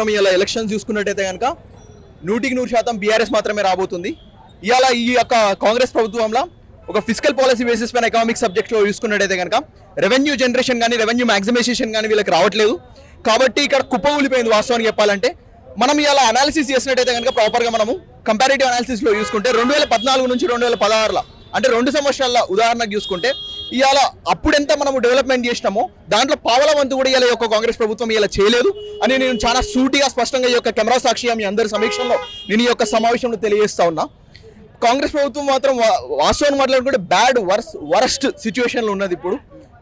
మనం ఇలా ఎలక్షన్స్ చూసుకున్నట్టయితే కనుక నూటికి నూరు శాతం బీఆర్ఎస్ మాత్రమే రాబోతుంది. ఇవాళ ఈ యొక్క కాంగ్రెస్ ప్రభుత్వంలో ఒక ఫిజికల్ పాలసీ బేసిస్ పైన ఎకనామిక్ సబ్జెక్ట్లో చూసుకున్నట్టయితే కనుక రెవెన్యూ జనరేషన్ కానీ రెవెన్యూ మ్యాక్సిమైజేషన్ కానీ వీళ్ళకి రావట్లేదు. కాబట్టి ఇక్కడ కుప్ప ఊలిపోయింది వాస్తవానికి చెప్పాలంటే. మనం ఇలా అనాలిసిస్ చేసినట్టయితే కనుక ప్రాపర్గా మనము కంపారిటివ్ అనాలిసిస్లో చూసుకుంటే రెండు వేల పద్నాలుగు నుంచి రెండు వేల పదహారులో అంటే రెండు సంవత్సరాల ఉదాహరణకు చూసుకుంటే ఇవాళ అప్పుడెంత మనము డెవలప్మెంట్ చేసినామో దాంట్లో పావల వంతు కూడా ఇలా యొక్క కాంగ్రెస్ ప్రభుత్వం ఇలా చేయలేదు. అని నేను చాలా సూటిగా స్పష్టంగా ఈ యొక్క కెమెరా సాక్షిగా మీ అందరి సమీక్షంలో నేను ఈ యొక్క సమావేశంలో తెలియజేస్తా ఉన్నా. కాంగ్రెస్ ప్రభుత్వం మాత్రం వాస్తవం మాట్లాడుకుంటే బ్యాడ్ వర్స్ వరస్ట్ సిచ్యువేషన్లో ఉన్నది ఇప్పుడు.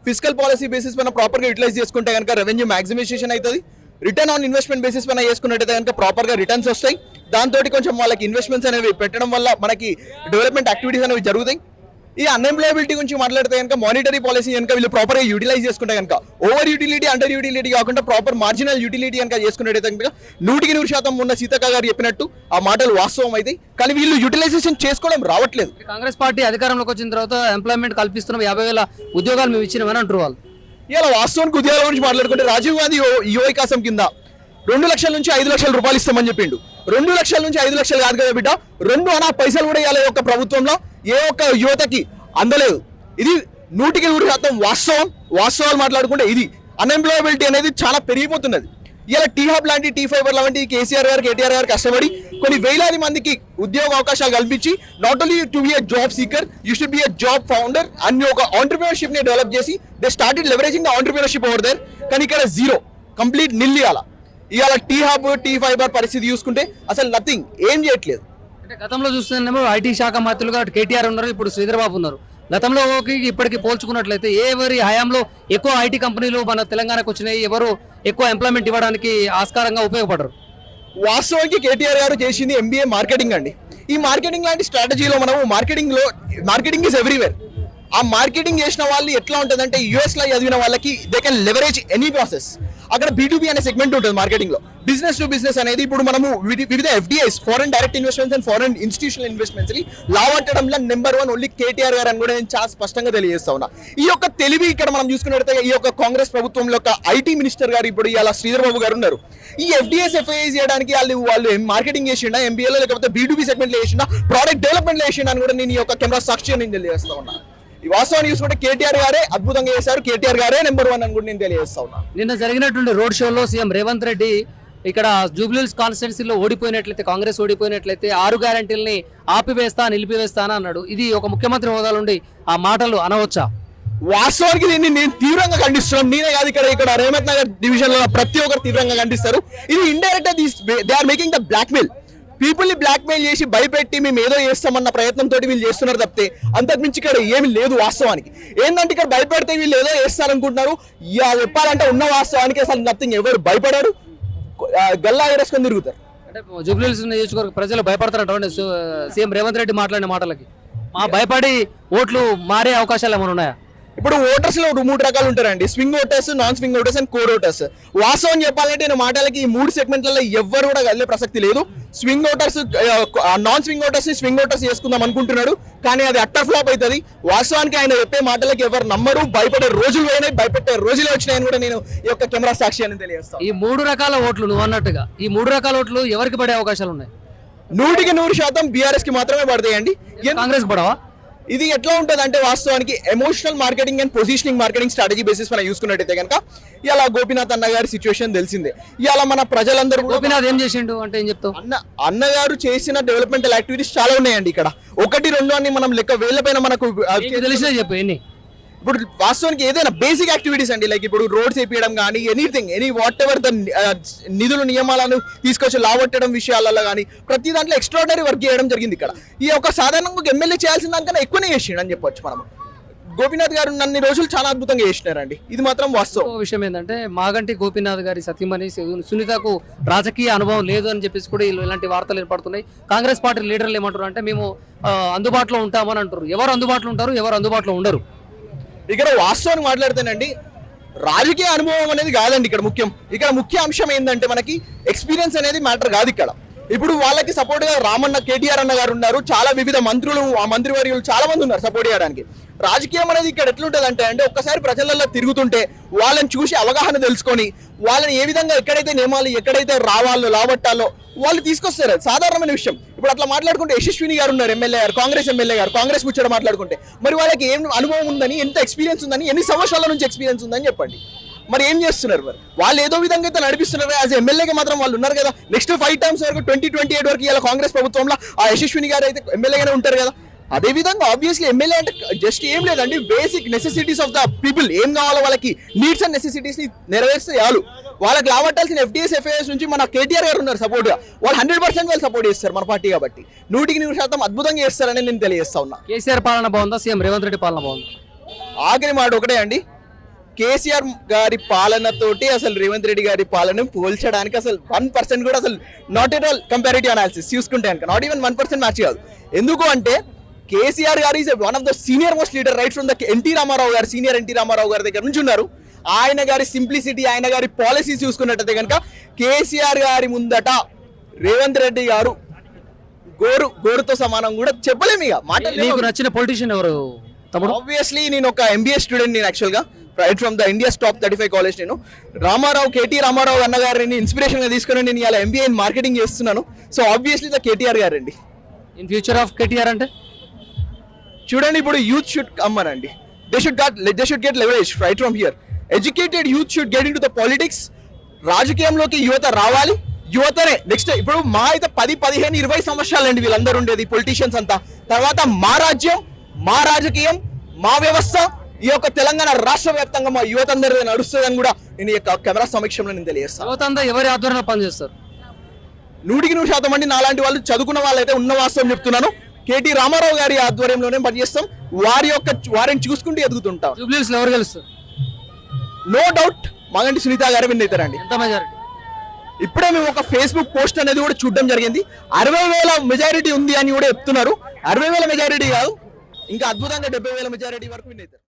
ఫిజికల్ పాలసీ బేసిస్ పైన ప్రాపర్గా యూటిలైజ్ చేసుకుంటే కనుక రెవెన్యూ మ్యాక్సిమైజేషన్ అవుతుంది రిటర్న్ ఆన్ ఇన్వెస్ట్మెంట్ బేసిస్ పైన చేసుకున్నట్టయితే కనుక ప్రాపర్గా రిటర్న్స్ వస్తాయి. దాంతో కొంచెం వాళ్ళకి ఇన్వెస్ట్మెంట్స్ అనేవి పెట్టడం వల్ల మనకి డెవలప్మెంట్ యాక్టివిటీస్ అనేవి జరుగుతాయి. ఈ అన్ఎంప్లాయబిలిటీ గురించి మాట్లాడితే కనుక మానిటరీ పాలసీ కనుక వీళ్ళు ప్రాపర్గా యూటిలైజ్ చేసుకుంటే కనుక ఓవర్ యూటిలిటీ అండర్ యూటిలిటీ కాకుండా ప్రాపర్ మార్జినల్ యూటిలిటీ కనుక చేసుకున్నట్టయితే కనుక నూటికి నూరు శాతం ఉన్న సీతక్క గారు చెప్పినట్టు ఆ మాటలు వాస్తవం అయితే. కానీ వీళ్ళు యూటిలైజేషన్ చేసుకోవడం రావట్లేదు. కాంగ్రెస్ పార్టీ అధికారంలోకి వచ్చిన తర్వాత ఎంప్లాయ్మెంట్ కల్పిస్తున్నాం యాభై వేల ఉద్యోగాలు మేము ఇచ్చినామని అంటారు వాళ్ళు. ఇలా వాస్తవానికి ఉద్యోగాల గురించి మాట్లాడుకుంటే రాజీవ్ గాంధీ యువ వికాసం కింద రెండు లక్షల నుంచి ఐదు లక్షల రూపాయలు ఇస్తామని చెప్పిండు. రెండు లక్షల నుంచి ఐదు లక్షలు కాదు కదా బిడ్డ. రెండు అనా పైసలు కూడా ఇవాళ యొక్క ప్రభుత్వంలో. ఏ ఒక్క యువతకి అందలేదు. ఇది నూటికి నూరు శాతం వాస్తవం. వాస్తవాలు మాట్లాడుకుంటే ఇది. అన్ఎంప్లాయబిలిటీ అనేది చాలా పెరిగిపోతున్నది. ఇలా టీ హబ్ లాంటి టీ ఫైబర్ లాంటి కేసీఆర్ గారు కేటీఆర్ గారు కష్టపడి కొన్ని వేలాది మందికి ఉద్యోగ అవకాశాలు కల్పించి not only to be a job seeker you should be a job founder అన్ని ఒక ఆంటర్ప్రినర్షిప్ని డెవలప్ చేసి they started leveraging the entrepreneurship over there కానీ ఇక్కడ జీరో కంప్లీట్ నిల్ ఇవాళ ఇవాళ టీ హబ్ టీ ఫైబర్ పరిస్థితి చూసుకుంటే అసలు నథింగ్ ఏం చేయట్లేదు. అంటే గతంలో చూస్తున్నామో ఐటీ శాఖ మంత్రులుగా కేటీఆర్ ఉన్నారు ఇప్పుడు శ్రీధర్బాబు ఉన్నారు. గతంలో ఇప్పటికి పోల్చుకున్నట్లయితే ఎవరి హయాంలో ఎక్కువ ఐటీ కంపెనీలు మన తెలంగాణకు వచ్చినాయి ఎవరు ఎక్కువ ఎంప్లాయ్మెంట్ ఇవ్వడానికి ఆస్కారంగా ఉపయోగపడరు? వాస్తవానికి కేటీఆర్ గారు చేసింది ఎంబీఏ మార్కెటింగ్ అండి. ఈ మార్కెటింగ్ లాంటి స్ట్రాటజీలో మనము మార్కెటింగ్లో మార్కెటింగ్ ఈజ్ ఎవ్రీవేర్ ఆ మార్కెటింగ్ చేసిన వాళ్ళు ఎట్లా ఉంటుందంటే యుఎస్లో చదివిన వాళ్ళకి they can leverage any process అక్కడ బీటూబీ అనే సెగ్మెంట్ ఉంటుంది మార్కెటింగ్లో. బిజినెస్ టు బిజినెస్ అనేది ఇప్పుడు మనము వివిధ FDIs foreign direct investments and foreign institutional ఇన్వెస్ట్మెంట్స్ని లావట్టడంలో నెంబర్ వన్ ఓన్లీ కేటీఆర్ గారు అని కూడా నేను చాలా స్పష్టంగా తెలియజేస్తా ఉన్నా. ఈ యొక్క తెలివి ఇక్కడ మనం చూసుకున్నట్టయితే ఈ యొక్క కాంగ్రెస్ ప్రభుత్వంలో యొక్క ఐటీ మినిస్టర్ గారు ఇప్పుడు ఇలా శ్రీధర్ బాబు గారు ఉన్నారు. ఈ ఎఫ్డిఎస్ ఎఫ్ఐఐ చేయడానికి వాళ్ళు వాళ్ళు మార్కెటింగ్ చేసిండా ఎంబీఏలో లేకపోతే బీటూబీ సెగ్మెంట్లో చేసిండా ప్రోడక్ట్ డెవలప్మెంట్లో చేసిండా అని కూడా నేను ఈ యొక్క కెమెరా సాక్షి నేను తెలియజేస్తా ఉన్నాను ఈ వాస్తవాన్ని చూసుకుంటే కేటీఆర్ గారే అద్భుతంగా చేశారు. కేటీఆర్ గారే నెంబర్ వన్ అని కూడా నేను తెలియజేస్తా ఉన్నా. నిన్న జరిగినటువంటి రోడ్ షోలో సీఎం రేవంత్ రెడ్డి ఇక్కడ జూబ్లీహిల్స్ కాన్స్టిట్యున్సీలో ఓడిపోయినట్లయితే కాంగ్రెస్ ఓడిపోయినట్లయితే ఆరు గ్యారంటీల్ని ఆపివేస్తా నిలిపివేస్తా అని అన్నాడు. ఇది ఒక ముఖ్యమంత్రి హోదా నుండి ఆ మాటలు అనవచ్చా? వాస్తవానికి దీన్ని నేను తీవ్రంగా ఖండిస్తున్నాను. నేనే కాదు ఇక్కడ ఇక్కడ రేవంత్ నగర్ డివిజన్లో ప్రతి ఒక్కరు తీవ్రంగా ఖండిస్తారు. ఇది indirect they are making the blackmail పీపుల్ని బ్లాక్మెయిల్ చేసి భయపెట్టి మేము ఏదో చేస్తామన్న ప్రయత్నంతో వీళ్ళు చేస్తున్నారు తప్పితే అంతకుమించి ఇక్కడ ఏమి లేదు వాస్తవానికి. ఏంటంటే ఇక్కడ భయపెడితే వీళ్ళు ఏదో చేస్తారనుకుంటున్నారు? ఇక చెప్పాలంటే ఉన్న వాస్తవానికి అసలు నథింగ్ ఎవరు భయపడారు? గల్లా ఎరేసుకొని తిరుగుతారు. అంటే జూబ్లీహిల్స్ నియోజకవర్గ ప్రజలు భయపడతారంటే సీఎం రేవంత్ రెడ్డి మాట్లాడిన మాటలకి. మా భయపడి ఓట్లు మారే అవకాశాలు ఏమైనా ఉన్నాయా? ఇప్పుడు ఓటర్స్లో మూడు రకాలు ఉంటారండి. Swing voters non swing voters and core voters వాస్తవం చెప్పాలంటే నేను మాటలకి ఈ మూడు సెగ్మెంట్లలో ఎవ్వరు కూడా వెళ్ళే ప్రసక్తి లేదు. స్వింగ్ ఓటర్స్ నాన్ స్వింగ్ ఓటర్స్ని స్వింగ్ ఓటర్స్ చేసుకుందాం అనుకుంటున్నాడు. కానీ అది అట్టర్ ఫ్లాప్ అవుతుంది. వాస్తవానికి ఆయన చెప్పే మాటలకి ఎవరు నమ్మరు భయపడే రోజులు పోయినాయి భయపెట్టే రోజులు వచ్చినాయని కూడా నేను ఈ యొక్క కెమెరా సాక్షి అని తెలియజేస్తాను ఈ మూడు రకాల ఓట్లు నువ్వు అన్నట్టుగా ఈ మూడు రకాల ఓట్లు ఎవరికి పడే అవకాశాలు ఉన్నాయి? నూటికి నూరు శాతం బీఆర్ఎస్కి మాత్రమే పడతాయండి. కాంగ్రెస్ పడవా? ఇది ఎట్లా ఉంటుంది అంటే వాస్తవానికి emotional marketing and positioning marketing strategy basis మనం చూసుకున్నట్టయితే కనుక ఇలా గోపీనాథ్ అన్న గారి సిచ్యువేషన్ తెలిసిందే. ఇవాళ మన ప్రజలందరూ గోపీనాథ్ ఏం చేసిండు అంటే ఏం చెప్తావు? అన్న అన్నగారు చేసిన డెవలప్మెంటల్ యాక్టివిటీస్ చాలా ఉన్నాయండి ఇక్కడ. ఒకటి రెండు అని మనం లెక్క వేళ్ళ పైన మనకు తెలిసినా చెప్పు ఎన్ని? ఇప్పుడు వాస్తవానికి ఏదైనా బేసిక్ యాక్టివిటీస్ అండి. లైక్ ఇప్పుడు రోడ్స్ వేపించడం కానీ anything any whatever the నిధులు నియమాలను తీసుకొచ్చి లావట్టడం విషయాలలో కానీ ప్రతి దాంట్లో ఎక్స్ట్రాడనరీ వర్క్ చేయడం జరిగింది ఇక్కడ. ఈ ఒక సాధారణంగా ఒక ఎమ్మెల్యే చేయాల్సిన దానికన్నా ఎక్కువనే చేసిండు అని చెప్పొచ్చు మనం గోపీనాథ్ గారు అన్ని రోజులు చాలా అద్భుతంగా చేసినారండి. ఇది మాత్రం వాస్తవం. విషయం ఏంటంటే మాగంటి గోపీనాథ్ గారి సతీమణి సునీతకు రాజకీయ అనుభవం లేదు అని చెప్పేసి కూడా వీళ్ళు ఇలాంటి వార్తలు ఏర్పడుతున్నాయి. కాంగ్రెస్ పార్టీ లీడర్లు ఏమంటారు అంటే మేము అందుబాటులో ఉంటామని అంటారు ఎవరు అందుబాటులో ఉంటారు? ఎవరు అందుబాటులో ఉండరు. ఇక్కడ వాస్తవాన్ని మాట్లాడితేనండి. రాజకీయ అనుభవం అనేది కాదండి ఇక్కడ ముఖ్యం. ఇక్కడ ముఖ్య అంశం ఏంటంటే మనకి ఎక్స్పీరియన్స్ అనేది మ్యాటర్ కాదు ఇక్కడ. ఇప్పుడు వాళ్ళకి సపోర్ట్గా రామన్న కేటీఆర్ అన్న గారు ఉన్నారు. చాలా వివిధ మంత్రులు ఆ మంత్రివర్యులు చాలా మంది ఉన్నారు సపోర్ట్ చేయడానికి. రాజకీయం అనేది ఇక్కడ ఎట్లుంటది అంటే అంటే ఒక్కసారి ప్రజలలో తిరుగుతుంటే వాళ్ళని చూసి అవగాహన తెలుసుకొని వాళ్ళని ఏ విధంగా ఎక్కడైతే నియమాలు ఎక్కడైతే రావాలో లాబట్టాలో వాళ్ళు తీసుకొస్తారు. సాధారణమైన విషయం. ఇప్పుడు అట్లా మాట్లాడుకుంటే యశస్విని గారు ఉన్నారు ఎమ్మెల్యే గారు కాంగ్రెస్ ఎమ్మెల్యే గారు కాంగ్రెస్ ముచ్చట మాట్లాడుకుంటే. మరి వాళ్ళకి ఏం అనుభవం ఉందని ఎంత ఎక్స్పీరియన్స్ ఉందని ఎన్ని సంవత్సరాల నుంచి ఎక్స్పీరియన్స్ ఉందని చెప్పండి. మరి ఏం చేస్తున్నారు మరి? వాళ్ళు ఏదో విధంగా అయితే నడిపిస్తున్నారు యాజ్ ఎమ్మెల్యేగా మాత్రం వాళ్ళు ఉన్నారు కదా. నెక్స్ట్ ఫైవ్ టైమ్స్ వరకు ట్వంటీ ట్వంటీ ఎయిట్ వరకు ఇలా కాంగ్రెస్ ప్రభుత్వంలో ఆ యశస్విని గారు అయితే ఎమ్మెల్యేగానే ఉంటారు కదా. అదే విధంగా ఆబ్వియస్లీ ఎమ్మెల్యే అంటే జస్ట్ ఏం లేదండి basic necessities of the people ఏం కావాలో వాళ్ళకి నీడ్స్ అండ్ నెసెసిటీస్ని నెరవేర్స్తే చాలు వాళ్ళకి లావట్టాల్సిన ఎఫ్టీఎస్ ఎఫ్ఐఎస్ నుంచి మన కేటీఆర్ గారు ఉన్నారు సపోర్ట్గా వాళ్ళు హండ్రెడ్ పర్సెంట్ వాళ్ళు సపోర్ట్ చేస్తారు మన పార్టీ కాబట్టి. నూటికి నూరు శాతం అద్భుతంగా చేస్తారని నేను తెలియజేస్తా ఉన్నా. కేసీఆర్ పాలన బాగుందా? సీఎం రేవంత్ రెడ్డి పాలన బాగుందా? ఆఖరి మాట ఒకటే అండి. కేసీఆర్ గారి పాలనతోటి అసలు రేవంత్ రెడ్డి గారి పాలన పోల్చడానికి అసలు వన్ పర్సెంట్ కూడా అసలు not at all comparative analysis చూసుకుంటే కనుక not even one percent match కాదు. ఎందుకు అంటే కేసీఆర్ గారు is one of the senior most leader right from the NT Rama Rao గారు సీనియర్ ఎన్టీ రామారావు గారి దగ్గర నుంచి ఉన్నారు. ఆయన గారి సింప్లిసిటీ ఆయన గారి పాలసీస్ చూసుకున్నట్టయితే కనుక కేసీఆర్ గారి ముందట రేవంత్ రెడ్డి గారు గోరు గోరుతో సమానం కూడా చెప్పలేము ఇక. మాట నీకు నచ్చిన పొలిటీషియన్ ఎవరు? తమ్ముడు? ఆబ్వియస్లీ నేను ఒక ఎంబీఏ స్టూడెంట్ నేను యాక్చువల్గా right from the India top thirty five college నేను. రామారావు కేటీ రామారావు అన్న గారిని ఇన్స్పిరేషన్గా తీసుకుని నేను ఇలా ఎంబీఏ ఇన్ మార్కెటింగ్ చేస్తున్నాను. సో ఆబ్వియస్లీ ద కేటీఆర్ గారండి. ఇన్ ఫ్యూచర్ ఆఫ్ కేటీఆర్ అంటే? చూడండి ఇప్పుడు youth should కమ్మనండి they should got they should get leverage right from here educated youth should get into the politics రాజకీయంలోకి యువత రావాలి. యువతనే. నెక్స్ట్ ఇప్పుడు మా అయితే పది పదిహేను ఇరవై సంవత్సరాలండి వీళ్ళందరూ ఉండేది పొలిటీషియన్స్ అంతా. తర్వాత మా రాజ్యం మా రాజకీయం మా వ్యవస్థ ఈ యొక్క తెలంగాణ రాష్ట్ర వ్యాప్తంగా మా యువత అందరిది నడుస్తుందని కూడా నేను ఈ యొక్క కెమెరా సమీక్షంలో నేను తెలియజేస్తాను యువత అంతా ఎవరి ఆధ్వర్యంలో పనిచేస్తారు? నూటికి నూరు శాతం మంది నాలాంటి వాళ్ళు చదువుకున్న వాళ్ళైతే ఉన్న వాస్తవం చెప్తున్నాను. కేటీ రామారావు గారి ఆధ్వర్యంలోనే పనిచేస్తాం. వారి యొక్క వారిని చూసుకుంటూ ఎదుగుతుంటాం. జూబ్లీస్ ఎవరు గెలుస్తారు? నో డౌట్ మగంటి సునీత గారు విన్ అవుతారండి. ఎంత మెజారిటీ? ఇప్పుడే మేము ఒక ఫేస్బుక్ పోస్ట్ అనేది కూడా చూడడం జరిగింది. అరవై వేల మెజారిటీ ఉంది అని కూడా చెప్తున్నారు. అరవై వేల మెజారిటీ కాదు ఇంకా అద్భుతంగా డెబ్బై వేల మెజారిటీ వరకు విన్ అవుతారు.